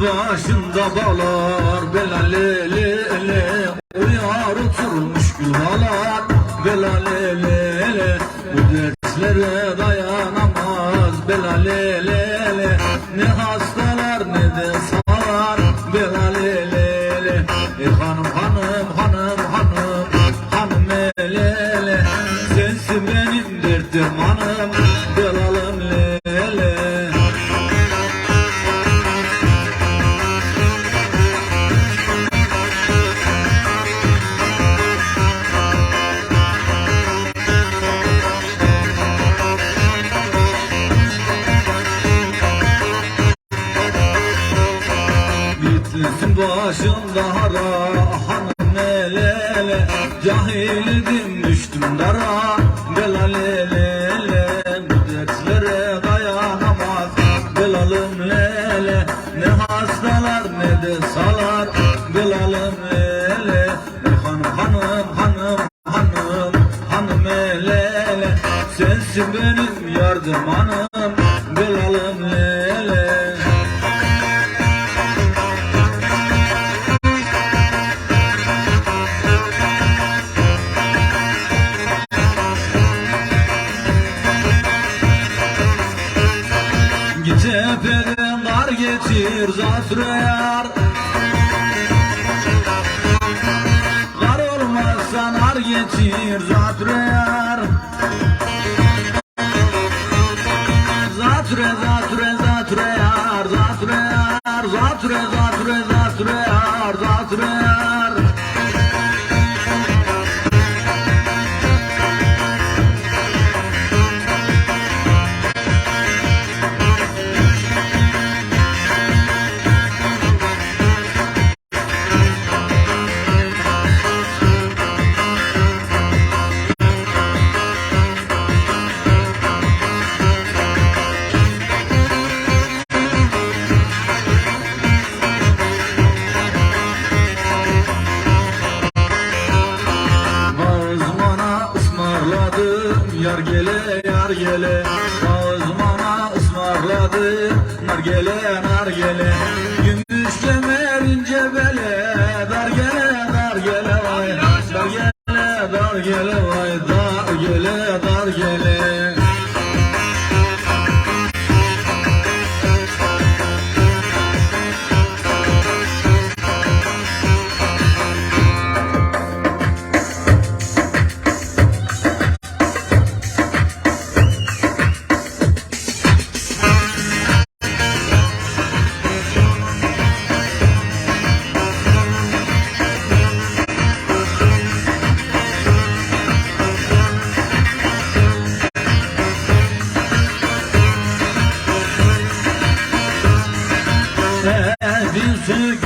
başında balar belalelele Uyar uçurmuş gülmalar belalelele Bu dertlere dayanamaz belalelele Ne hastalar ne de sağlar belalelele E hanım hanım Başımda hara hanım elele Cahildim düştüm dara. Belalelele Bu dertlere dayanamaz. Belalım lele Ne hastalar ne de salar. Belalım lele hanım hanım hanım hanım hanım elele Sensin benim yardımhanım belalım getir zatrayar Kar olmazsa nar getir zatrayar Zatre zatre zatrayar zatrayar Zatre zatre zatrayar zatrayar Gümüş kemer ince bele dar gele dar gele vay Dar gele dar gele. vay Bir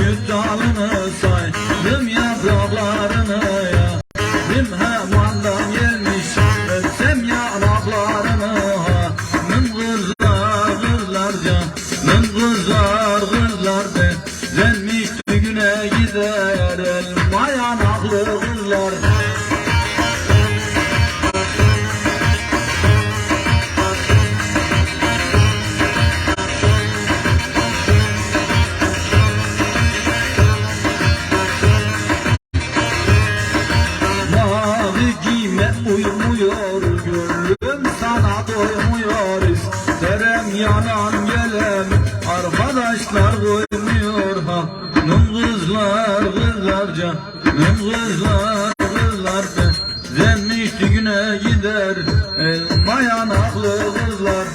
kızlar kızlarca Nım kızlar kızlarca Zenmiş düğüne gider Elma yanaklı kızlar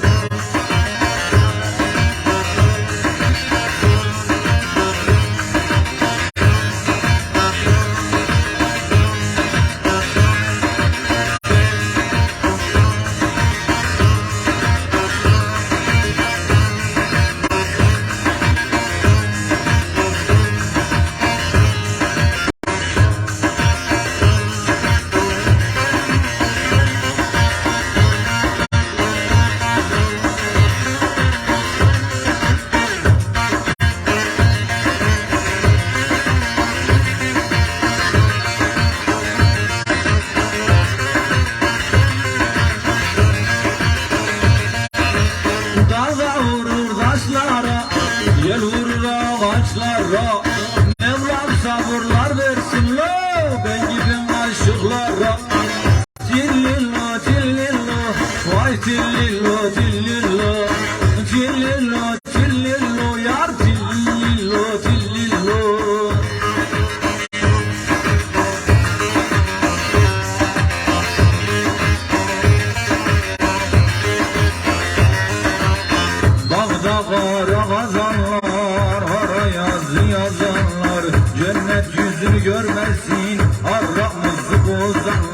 Mevlam yüzünü görmesin Arramızı bozanlar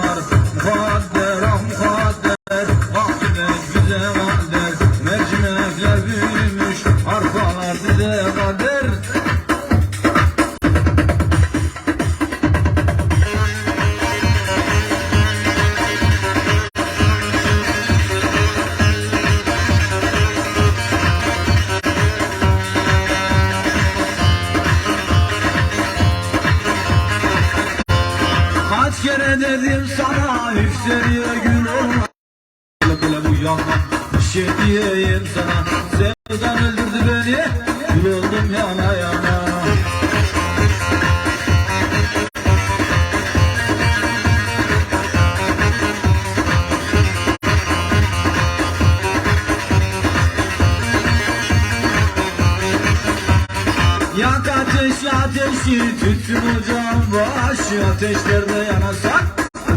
Kaç dedim sana Yükseliyor gün olma Böyle böyle bu yalan Bir şey diyeyim sana. Sevdan öldürdü beni oldum yana yana ateşi ocağın başı Ateşlerde yanasak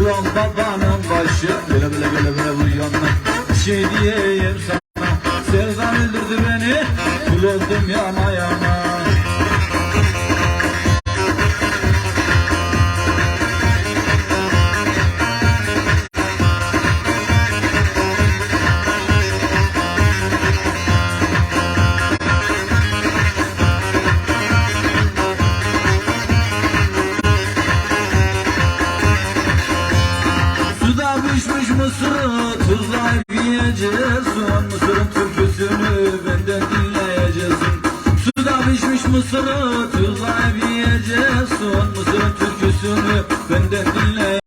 Ulan babanın başı. Böyle böyle böyle böyle yanına Bir şey diyeyim sana. Sevdan öldürdü beni Kul oldum yana yana Suda pişmiş mısırı tuzlayıp yiyeceksin Mısırın türküsünü benden dinleyeceksin. Suda pişmiş mısırı tuzlayıp yiyeceksin Mısırın türküsünü benden dinleyeceksin